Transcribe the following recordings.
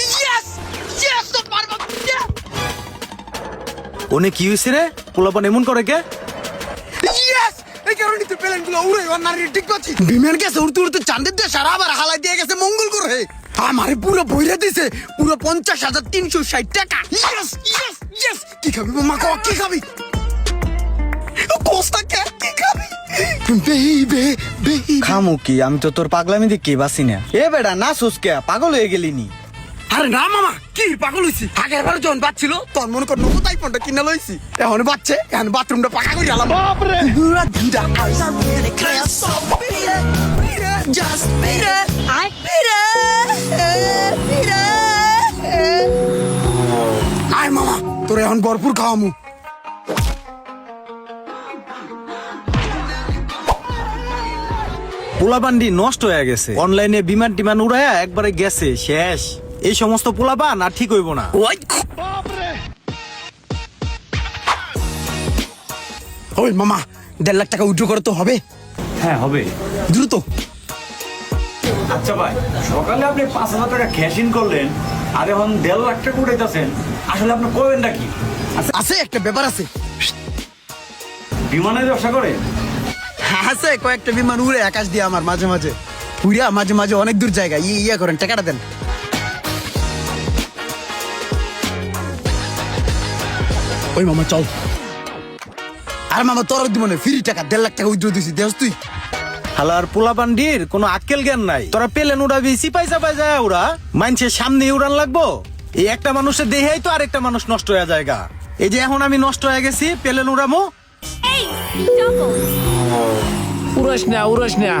Yes yes তো পারব। One কি হয়েছে রে? পোলাপান এমন করে কে? ইয়েস এই কারণে তো প্লেনগুলো উড়ে অন্যান্য ঠিক করছি। বিমান গেছে উড়তে চাঁদের আবার হালাই দিয়ে গেছে মঙ্গল গ্রহে। আমারে পুরো বইরা দিছে পুরো পঞ্চাশ হাজার তিনশো ষাট টাকা। ইয়েস ইয়েস ইয়েস কি খাবি মামা ক কি খাবি? কোস্তা কে কি খাবি? বেইবে বেইবে খামু কি আমি তো তোর পাগলামি দেখি বাসি না এ বেটা না সুসকে পাগল হয়ে গেলি নি। আরে না মামা কি পাগল হইছি? আগের বার যখন বাচ্ছিল তখন মনে কর নতুন আইফোনটা কিনে লইছি। এখন বাচ্চে এখন বাথরুমটা পাকা করে গেলাম বাপরে! Just beat it. I beat it. Beat it. আয় মামা তোর এখন ভরপুর খাওয়ামু। পোলাপান্ডি নষ্ট হয়ে গেছে। অনলাইনে বিমান টিমান উড়ায়া একবারে গেছে। শেষ। এই সমস্ত পোলাপান আর ঠিক হইব না? ওই ওই মামা দেড় লাখ টাকা উইড্রো করে তো হবে? হ্যাঁ হবে। দ্রুত। আচ্ছা ভাই সকালে আপনি পাঁচ হাজার টাকা ক্যাশ ইন করলেন আর এখন দেড় লাখ টাকা উঠাইতেছেন আসলে আপনি করবেন নাকি আছে একটা ব্যাপার আছে। বিমানের ব্যবসা করেন আছে কয়েকটা বিমান উড়ে আকাশ দিয়ে আমার মাঝে মাঝে। উড়িয়া মাঝে মাঝে অনেক দূর জায়গা ইয়ে ইয়ে করেন টাকাটা দেন। ওই মামা চল। আর মামা তোর দিব না ফ্রি টাকা দেড় লাখ টাকা উইথড্র দিছি দেখ তুই। হালার পোলাপান্ডির কোনো আক্কেল জ্ঞান নাই। তোরা পেলেন উড়াবি সিপাই চাপাই যায় উড়া মানছে সামনে উড়ান লাগবো। এই একটা মানুষের দেহেই তো আরেকটা মানুষ নষ্ট হয়ে জায়গা এই যে এখন আমি নষ্ট হয়ে গেছি পেলেন উড়ামো উড়াস না উড়াস না।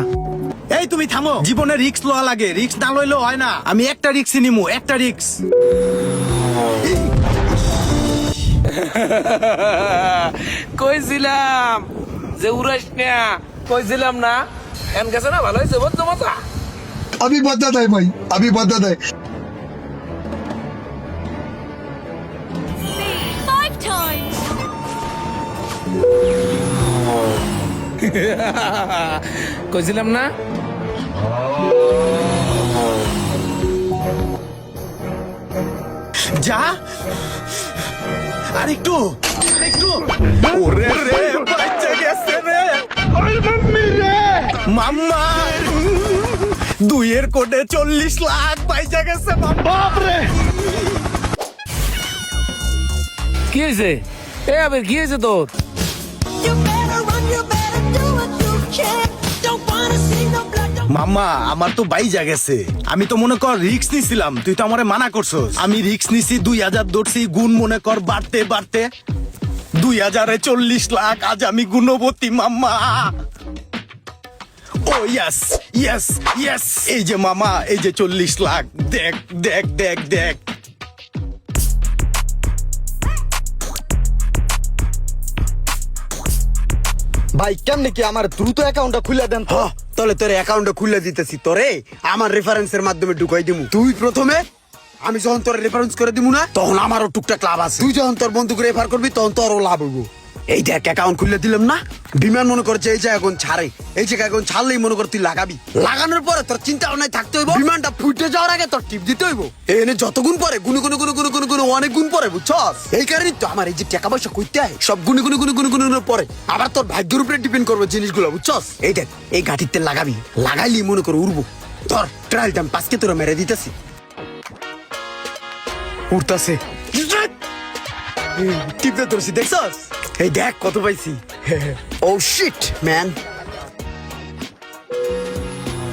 এই তুমি থামো। জীবনে রিক্স লওয়া লাগে রিক্স না লইলেও হয় না। আমি একটা রিক্স নিমু একটা রিক্স কইছিলাম যে উড়াস না কইছিলাম না। এন গেছে না ভালো হয়েছে বলতো মতা আমি বাধা দেয় ভাই আমি বাধা দেয়। কইছিলাম না? যা। আর একটু একটু ওরে রে বাচ্চা গেছে রে। ওই মাম্মি রে। মাম্মা। দুইয়ের কোটে চল্লিশ লাখ পয়সা গেছে বাপ রে। কি হয়েছে এ আবার কি হয়েছে তোর? মাম্মা, আমার তো বাইজা গেছে। আমি তো মনে কর রিক্স নিছিলাম, তুই তো আমারে মানা করছস। আমি রিক্স নিছি দুই হাজার ধরছি গুণ মনে কর বাড়তে বাড়তে। দুই হাজারে চল্লিশ লাখ, আজ আমি গুণবতী মাম্মা। ও ইয়াস ইয়াস ইয়াস এই যে মামা, এই যে চল্লিশ লাখ, দেখ দেখ দেখ দেখ। ভাই, কেমনে কি আমার দ্রুত অ্যাকাউন্টটা খুলে দেন তো? তাহলে তোর অ্যাকাউন্টটা খুলে দিতেছি। তোরে আমার রেফারেন্সের মাধ্যমে ঢুকাই দিমু। তুই প্রথমে, আমি যখন তোর রেফারেন্স করে দিমু না, তখন আমারও টুকটাক লাভ আছে। তুই যখন তোর বন্ধুকে রেফার করবি, তখন তোরও লাভ হইব। এই দেখ অ্যাকাউন্ট খুলে দিলাম না বিমান মনে করছে এই যে এখন ছাড়ে এই যে এখন ছাড়লেই মনে কর তুই লাগাবি লাগানোর পরে তোর চিন্তা ভাবনায় থাকতে হইব বিমানটা ফুটে যাওয়ার আগে তোর টিপ দিতে হইব এনে যত গুণ পরে গুনে গুনে গুনে গুনে গুনে গুনে অনেক গুণ পরে বুঝছস এই কারণে তো আমার এই যে টাকা পয়সা কইতে হয় সব গুনে গুনে গুনে গুনে গুনে গুনে পরে আবার তোর ভাগ্যের উপরে ডিপেন্ড করবে জিনিসগুলো বুঝছস এই দেখ এই গাঠিতে লাগাবি লাগাইলি মনে করে উড়বো তোর ট্রায়াল টাইম পাঁচকে তোরা মেরে দিতেছি উঠতাছে টিপে ধরছি, দেখছস? এই দেখ কত পাইছি। ও শিট ম্যান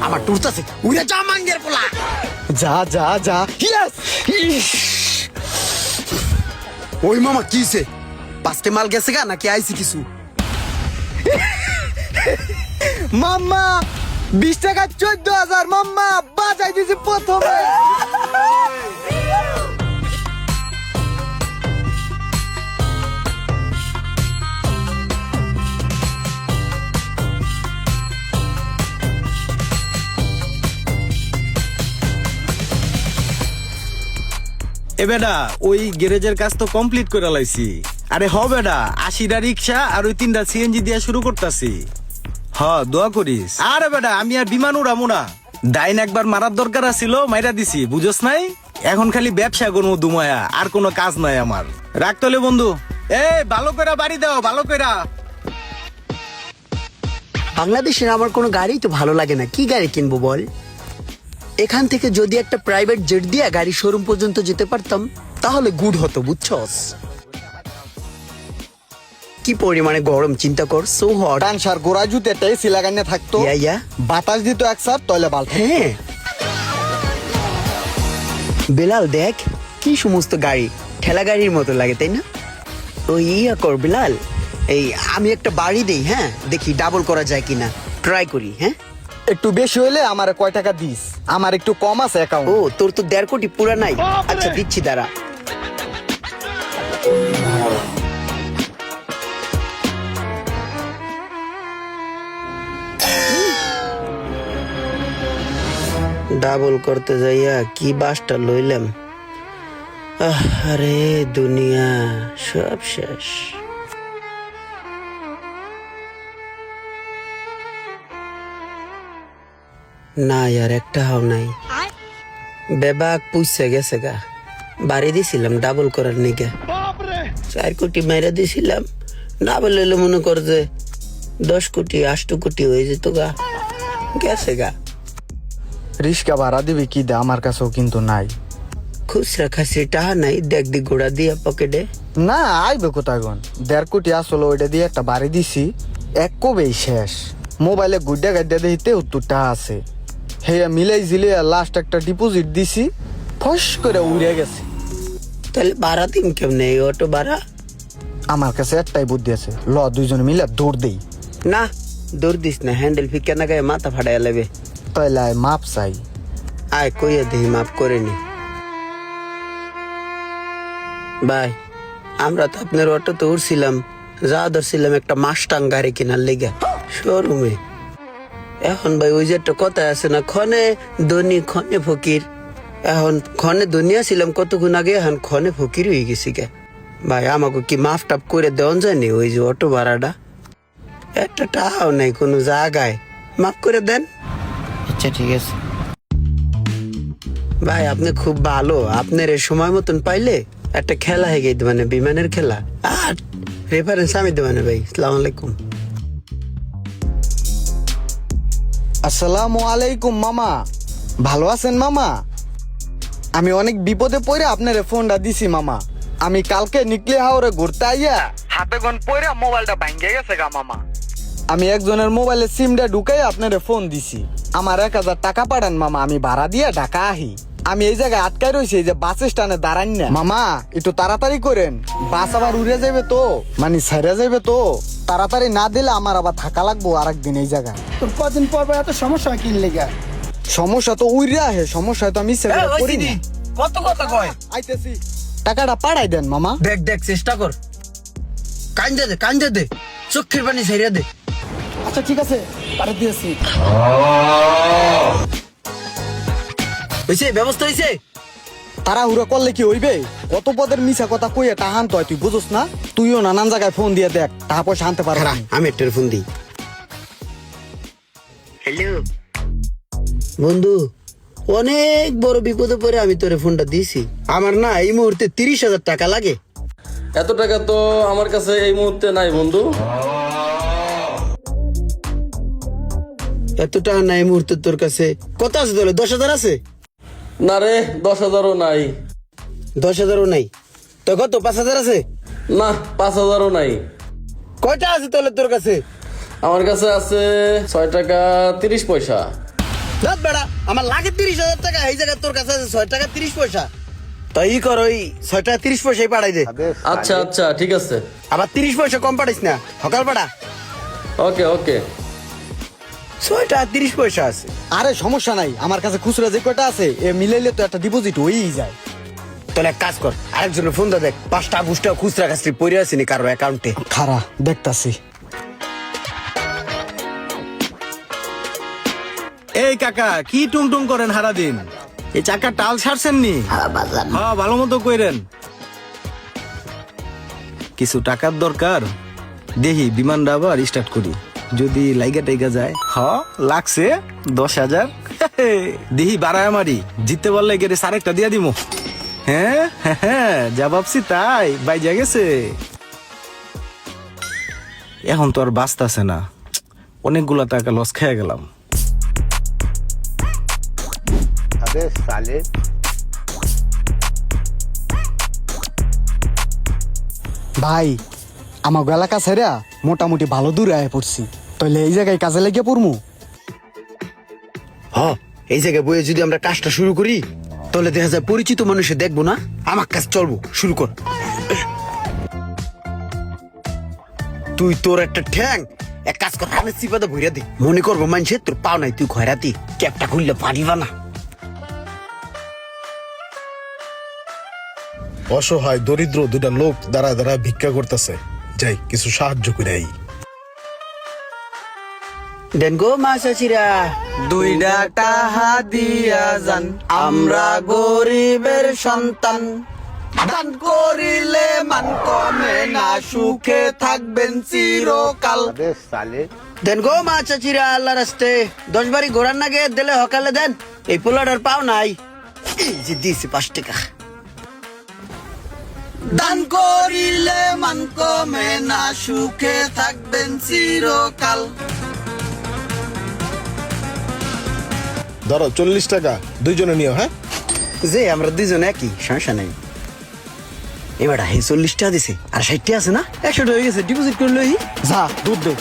আমার টুরতাছে উড়ে যা, মাঙ্গের পোলা। যা যা যা। ইয়েস ওই মামা কিছে পাঁচটে মাল গেছে গা, নাকি আইছি কিছু? মাম্মা, বিশ টাকা চোদ্দ হাজার, মাম্মা, বাজাই দিছি প্রথমে। এ বেডা ওই গ্যারেজের কাজ তো কমপ্লিট করে লাইছি। আরে হ বেডা আশিটা রিক্সা আর ওই তিনটা সিএনজি দিয়া শুরু করতাছি। হ, দোয়া করিস। আরে বেডা আমি আর বিমান উড়ামু না। ডাইন একবার মারার দরকার আছিল, মাইরা দিছি, বুঝস নাই? এখন খালি ব্যবসা করব দুমায়া, আর কোনো কাজ নাই আমার। রাখতলে বন্ধু। এ, ভালো করে বাড়ি দাও, ভালো করে বাংলাদেশের আমার কোনো গাড়ি তো ভালো লাগে না। কি গাড়ি কিনবো বল? এখান থেকে যদি একটা প্রাইভেট জেট দিয়ে গাড়ি শোরুম পর্যন্ত যেতে পারতাম তাহলে গুড হতো বুঝছস? কি পরিমাণে গরম চিন্তা কর সো হট ডান্সার গোড়া জুতেটা এসি লাগাইনে থাকতো। ইয়া ইয়া বাতাস দিত এক সার তলে বাল হ্যাঁ। বেলাল দেখ কি সমস্ত গাড়ি ঠেলা গাড়ির মতো লাগে তাই না? ওই ইয়া কর বেলাল এই আমি একটা বাড়ি দেই হ্যাঁ? দেখি ডাবল করা যায় কিনা ট্রাই করি হ্যাঁ? একটু বেশি হইলে আমার কয় টাকা দিস? আমার একটু কম আছে অ্যাকাউন্ট ও তোর তো দেড় কোটি পুরা নাই। আচ্ছা দিচ্ছি দাঁড়া। ডাবল করতে যাইয়া কি বাসটা লইলাম? আহ, আরে দুনিয়া সব শেষ। না ইয়ার একটা হাও নাই। বেবাক পুষছে গেছে গা। বাড়ি দিছিলাম ডাবল করার নিগে। চার কোটি মাইরা দিছিলাম। না বললে মনে কর যে দশ কোটি আষ্ট কোটি হয়ে যেত গা। গেছে গা। রিস্কা ভাড়া দিবি কি দে আমার কাছেও কিন্তু নাই। খুচরা খাসি টাহা নাই দেখ দি গোড়া দিয়া পকেটে। না আইবে কোথাগন? দেড় কোটি আসলে ওইটা দিয়ে একটা বাড়ি দিছি। এক কবেই শেষ। মোবাইলে গুড্ডা গাড্ডা দিতে উত্তরটা আছে। হেয়া মিলাই জিলিয়া লাস্ট একটা ডিপোজিট দিছি ফস করে উড়ে গেছে। তাহলে ভাড়া দিন কেমনে এই অটো ভাড়া আমার কাছে একটাই বুদ্ধি আছে ল দুইজনে মিলে দৌড় দেই। না দৌড় দিস না হ্যান্ডেল ফিকা না গায়ে মাথা ফাটাইয়া লেবে। তাইলে আয় মাপ চাই। আয় কইয়া দেহি মাফ করে নি। ভাই আমরা তো আপনার অটোতে উঠছিলাম যা ধরছিলাম একটা মাস্টাং গাড়ি কেনার লেগে শোরুমে এখন ভাই ওই যে একটা কথা আছে না ক্ষণে ধনী ক্ষণে ফকির। এখন ক্ষণে দুনিয়া ছিলাম কতক্ষণ আগে এখন ক্ষণে ফকির হয়ে গেছি গে। ভাই আমাকে কি মাফ টাপ করে দেওয়া যায়নি ওই যে অটো ভাড়াটা? একটা টাকাও নাই কোনো জায়গায়। মাফ করে দেন। আচ্ছা ঠিক আছে। ভাই আপনি খুব ভালো। আপনার এই সময় মতন পাইলে একটা খেলা হয়ে গেছে মানে বিমানের খেলা। আর রেফারেন্স আমি দেবানে ভাই। সালাম আলাইকুম। আসসালামু আলাইকুম, মামা। ভালো আছেন, মামা? আমি অনেক বিপদে পড়ে আপনার ফোনটা দিছি, মামা। আমি কালকে নিকলে হাওরে ঘুরতে আইয়া হাতে গন পড়ে মোবাইলটা ভাঙ্গে গেছে গা, মামা। আমি একজনের মোবাইলে সিমটা ঢুকাই আপনার ফোন দিছি। আমার এক হাজার টাকা পাঠান, মামা, আমি ভাড়া দিয়ে ঢাকা আহি। আমি এই জায়গায় আটকাই রয়েছি এই যে বাস স্ট্যান্ডে দাঁড়ান না। মামা একটু তাড়াতাড়ি করেন। বাস আবার উড়ে যাবে তো। মানে ছেড়ে যাবে তো। তাড়াতাড়ি না দিলে আমার আবার থাকা লাগবো আরেকদিন এই জায়গায়। তোর কদিন পর পর এত সমস্যা কি লেগা? সমস্যা তো উইরে আহে সমস্যা তো আমি সেটা করি না। কত কথা কয়? আইতেছি। টাকাটা পাঠাই দেন মামা। দেখ দেখ চেষ্টা কর। কান্দে দে কান্দে দে। চোখের পানি ছেড়ে দে। আচ্ছা ঠিক আছে পাঠিয়ে দিয়েছি। হয়েছে ব্যবস্থা হয়েছে তারা হুড়ো করলে কি হইবে? কত পদের মিছা কথা কইয়া টাহান তো তুই বুঝোস না? তুইও নানান জায়গায় ফোন দিয়ে দেখ টাকা পয়সা আনতে পারবি খারা আমি একটা ফোন দিই। হ্যালো বন্ধু অনেক বড় বিপদে পড়ে আমি তোরে ফোনটা দিছি আমার না এই মুহূর্তে তিরিশ হাজার টাকা লাগে। এত টাকা তো আমার কাছে এই মুহূর্তে নাই বন্ধু। এত টাকা নাই এই মুহূর্তে তোর কাছে। কত আছে তাহলে দশ হাজার আছে? না রে দশ হাজারও নাই। দশ হাজারও নাই। তো কত পাঁচ হাজার আছে? না পাঁচ হাজারও নাই। কয়টা আছে তাহলে তোর কাছে? আমার কাছে আছে ছয় টাকা তিরিশ পয়সা। দাঁত বেড়া আমার লাগে তিরিশ হাজার টাকা এই জায়গায় তোর কাছে আছে ছয় টাকা তিরিশ পয়সা। তো ই কর ওই ছয় টাকা তিরিশ পয়সাই পাঠাই দে। আচ্ছা আচ্ছা ঠিক আছে। আবার তিরিশ পয়সা কম পাঠাইস না। সকাল পাঠা। ওকে ওকে। ছয় টাকা তিরিশ পয়সা আছে। আরে সমস্যা নাই। আমার কাছে খুচরা যে কয়টা আছে এ মিলাইলে তো একটা ডিপোজিট হয়েই যায়। তাহলে এক কাজ কর আরেকজনের ফোন দে দেখ পাঁচটা বুঝটা খুচরা পড়ে আসেনি কারও অ্যাকাউন্টে খারা দেখতাছি। এই কাকা কি টুং টুং করেন হারা দিন এই চাকা টাল ছাড়ছেন নি? হ্যাঁ ভালো মতো কইরেন। কিছু টাকার দরকার? দেখি বিমানটা আবার স্টার্ট করি। যদি লাইগা টাইগা যায়? হ লাগছে দশ হাজার। দিহি বাড়ায় মারি জিততে পারলে গেলে সারেকটা দিয়া দিমু। হ্যাঁ হ্যাঁ, হ্যাঁ যা ভাবছি তাই বাইজা গেছে। এখন তো আর বাঁচতাছে না। অনেকগুলা টাকা লস খেয়ে গেলাম। ভাই আমার এলাকা ছেড়া মোটামুটি ভালো দূরে আয় পড়ছি। তাহলে এই জায়গায় কাজে লেগে পড়মু? হ এই জায়গায় বইয়ে যদি আমরা কাজটা শুরু করি তাহলে দেখা যায় পরিচিত মানুষে দেখব না? আমার কাজ চলবো শুরু কর। তুই তোর একটা ঠ্যাং এক কাজ কর আমি চিপাতে ভইরা দি। মনে করব মানুষে তোর পাও নাই তুই খয়রাতি ক্যাপটা খুললে পারিবা না অসহায় দরিদ্র দুটা লোক দাঁড়া দাঁড়া ভিক্ষা করতেছে। যাই কিছু সাহায্য করে আই। দেন গো মা চাচিরা দুইটা টাহা দিয়া যান আমরা গরিবের সন্তান। দান করিলে মান কমে না সুখে থাকবেন চিরকাল। দেন গো মা চাচিরা আল্লাহ রাস্তে দশ বারি ঘোরার নাগে দিলে হকালে দেন এই পোলাটার পাও নাই। এই যে দিয়েছি পাঁচ টাকা। দান করিলে মান কমে না সুখে থাকবেন চিরকাল। ধরো চল্লিশ টাকা দুইজনে নিও হ্যাঁ? যে আমরা দুজন একই সমস্যা নেই। এবার হে চল্লিশটা দিছে আর ষাটটা আছে না? একশোটা হয়ে গেছে ডিপোজিট করল যা দুধ দে।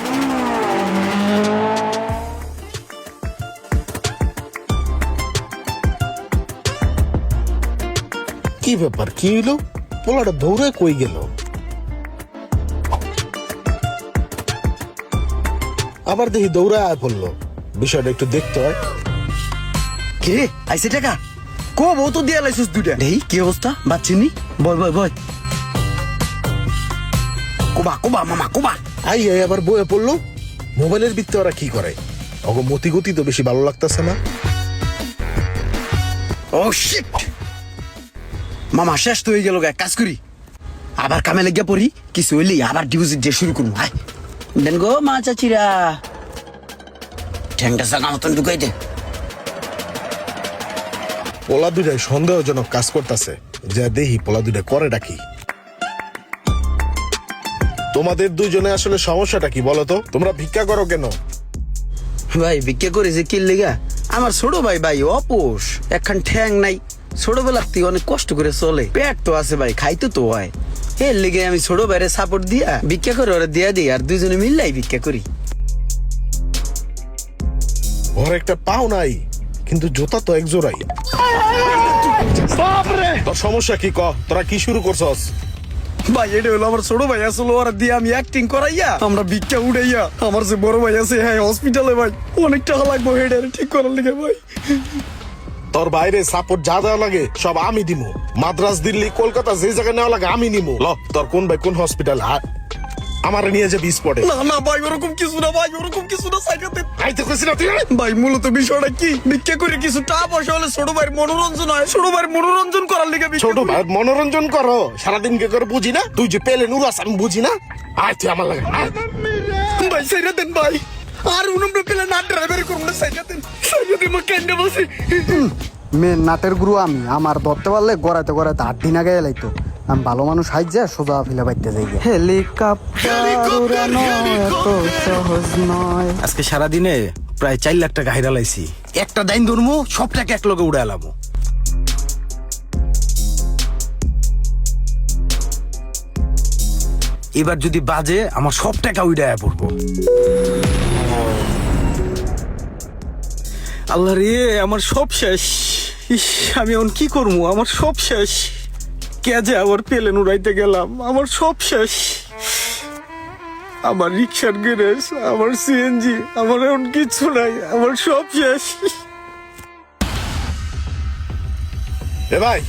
কি ব্যাপার কি হইল? পোলাটা দৌড়ে কই গেল? আবার দেখি দৌড়ে আয় পড়ল বিষয়টা একটু দেখতে হয়। কে আইসে টাকা? কো বউ তো দিয়া লাইছিস দুটা দেই কি অবস্থা? বাচ্চিনি? বয় বয় বয়। কোবা কোবা মামা কোবা। আই আই আবার বয়ে পড়ল। মোবাইলের ভিত্তে ওরা কি করে? অগ মতি গতি তো বেশি ভালো লাগতেছে না। Oh shit! মামা শেষ তো হয়ে গেল কাজ করি। আবার কামে লেগে পড়ি কিছু হইলি আবার ডিপোজিট দিয়ে শুরু করব হাই দেন গো মা চাচিরা। ঠ্যাংটা সাকা মতন ঢুকাই দে। পোলা দুটাই সন্দেহজনক কাজ করতেছে। যা দেখি পোলা দুটা করে ডাকি তোমাদের দুজনে আসলে সমস্যাটা কি বলো তো? তোমরা ভিক্ষা করো কেন? ভাই ভিক্ষা করে যে কি লেগা? আমার ছোট ভাই ভাই অপোষ। একখান ঠ্যাং নাই। ছোটবেলার থেকে অনেক কষ্ট করে চলে। পেট তো আছে ভাই খাইতো তো হয়। এর লেগে আমি ছোট ভাইরে সাপোর্ট দিয়া ভিক্ষা করে ওরা দিয়া দিই আর দুজনে মিললাই ভিক্ষা করি। ওর একটা পাও নাই কিন্তু জুতা তো এক জোড়াই। তোর সমস্যা কি ক? তোরা কি শুরু করছস? ভাই এটা হলো আমার ছোট ভাই আসলে ওরা দিয়ে আমি অ্যাক্টিং করাইয়া আমরা ভিক্ষা উড়াইয়া আমার যে বড় ভাই আছে হ্যাঁ হসপিটালে ভাই অনেক টাকা লাগবে হেডে ঠিক করার লেগে ভাই। তোর বাইরে সাপোর্ট যা দেওয়া লাগে সব আমি দিমু। মাদ্রাস দিল্লি কলকাতা যে জায়গায় নেওয়া লাগে আমি নিমু। ল তোর কোন ভাই কোন হসপিটাল আমার নিয়ে যাবি স্পটে না না ভাই ওরকম কিছু না ভাই ওরকম কিছু না সাইকেতে। আইতে কইছি না তুই ভাই মূলত বিষয়টা কি? ভিক্ষা করে কিছু টাকা পয়সা হলে ছোট ভাইয়ের মনোরঞ্জন হয়। ছোট ভাইয়ের মনোরঞ্জন করার লেগে ছোট ভাই মনোরঞ্জন করো। সারাদিন কে করে বুঝি না? তুই যে পেলে নুরাস আমি বুঝি না। আয় তুই আমার লাগে ভাই সাইরা দেন ভাই। দেন দেন মেন নাটের গুরু আমি আমার ধরতে পারলে গড়াইতে গড়াইতে আট দিন আগে লাইতো আমি ভালো মানুষ হাইজা সোজা ফিলে বাইতে যাই হেলিকপ্টার উড়ানো এত সহজ নয়। আজকে সারাদিনে প্রায় চার লাখ টাকা হাইরা লাইছি একটা দাইন ধরমু সব টাকা এক লগে উড়ে এলাম। এবার যদি বাজে আমার সব টাকা উইডায় পড়ব। আল্লাহ রে আমার সব শেষ। ইস আমি এখন কি করব? আমার সব শেষ। কে যে আবার পেলেন উড়াইতে গেলাম আমার সব শেষ। আমার রিক্সার গ্যারেজ আমার সিএনজি আমার এখন কিছু নাই আমার সব শেষ। এ ভাই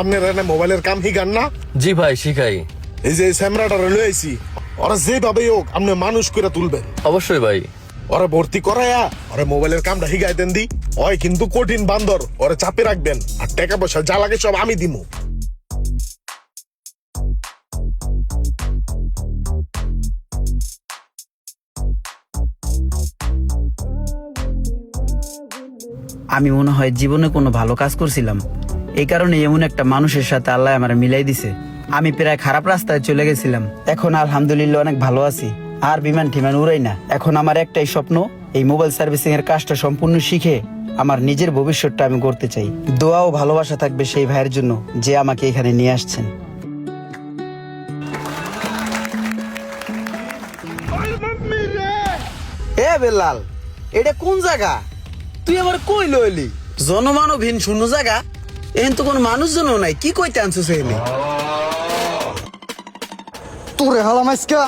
আপনার এনে মোবাইলের কাম হিগান না? জি ভাই শিখাই। এই যে স্যামরাটা লয়ে আইছি ওরা যেভাবে হোক আপনি মানুষ করে তুলবেন। অবশ্যই ভাই। ওরা ভর্তি করায়া, ওরা মোবাইলের কামটা হিগাই দেন দি। ওই কিন্তু কঠিন বান্দর, ওরা চাপে রাখবেন। আর টাকা পয়সা যা লাগে সব আমি দিমু। আমি মনে হয় জীবনে কোনো ভালো কাজ করছিলাম। এই কারণে এমন একটা মানুষের সাথে আল্লাহ আমার মিলাই দিছে। আমি প্রায় খারাপ রাস্তায় চলে গেছিলাম। এখন আলহামদুলিল্লাহ অনেক ভালো আছি। আর বিমান টিমান উড়াই না। এখন আমার একটাই স্বপ্ন এই মোবাইল সার্ভিসিং এর কাজটা সম্পূর্ণ শিখে আমার নিজের ভবিষ্যৎটা আমি করতে চাই। দোয়া ও ভালোবাসা থাকবে সেই ভাইয়ের জন্য যে আমাকে এখানে নিয়ে আসছেন। এ বেলাল এটা কোন জায়গা? তুই আবার কই লইলি? জনমানবহীন শূন্য জায়গা? এখান তো কোনো মানুষজনও নাই কি কইতে আনছিস এখানে তোরে হালাম আজকা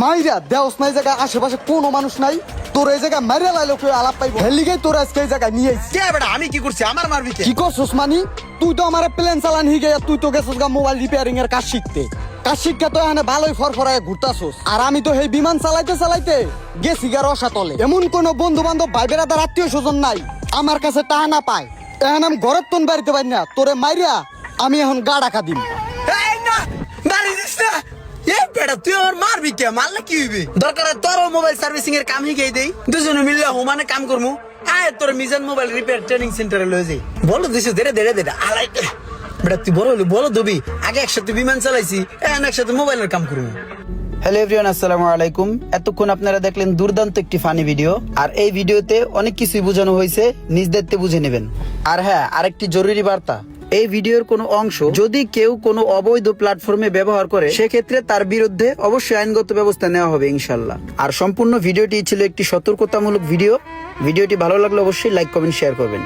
মাইরা দেওস নাই জায়গা আশেপাশে কোনো মানুষ নাই। তোর এই জায়গা মাইরা লাইলো কেউ আলাপ পাইব। হেলিগে তোর আজকে এই জায়গায় নিয়ে আইছি। কে বেটা আমি কি করছি? আমার মারবি কে? কি করছিস মানি? তুই তো আমার প্লেন চালান হিগে তুই তো গেছিস গা মোবাইল রিপেয়ারিং এর কাজ শিখতে। কাজ শিখতে তো এখানে ভালোই ফরফরায় ঘুরতাছস। আর আমি তো সেই বিমান চালাইতে চালাইতে গেছি গা রসাতলে। এমন কোন বন্ধু বান্ধব ভাই বেড়াদার আত্মীয় স্বজন নাই আমার কাছে টাকা না পায়। এখন আমি ঘরের তোন বাড়িতে পারি না তোরে মাইরা আমি এখন গা ডাকা দিম বেটা তুই আমার মারবি কে? মারলে কি হইবে? দরকার তোর মোবাইল সার্ভিসিং এর দেই। দুজনে মিললে হুমানে কাম করমু। আয়, তোর মিজান মোবাইল রিপেয়ার ট্রেনিং সেন্টারে লয়ে যাই। বলো দিছে দেরে দেরে দেরে আলাই বেটা, তুই বড় হলি, বলো দবি আগে একসাথে বিমান চালাইছি, এখন একসাথে মোবাইলের কাম করব হ্যালো এভরিওয়ান আসসালামু আলাইকুম। এতক্ষণ আপনারা দেখলেন দুর্দান্ত একটি ফানি ভিডিও আর এই ভিডিওতে অনেক কিছুই বোঝানো হয়েছে, নিজ দায়িত্বে বুঝে নেবেন। আর হ্যাঁ আরেকটি জরুরি বার্তা। এই ভিডিওর কোনো অংশ যদি কেউ কোনো অবৈধ প্ল্যাটফর্মে ব্যবহার করে, সেক্ষেত্রে তার বিরুদ্ধে অবশ্যই আইনগত ব্যবস্থা নেওয়া হবে ইনশাল্লাহ। আর সম্পূর্ণ ভিডিওটি ছিল একটি সতর্কতামূলক ভিডিও। ভিডিওটি ভালো লাগলে অবশ্যই লাইক কমেন্ট শেয়ার করবেন।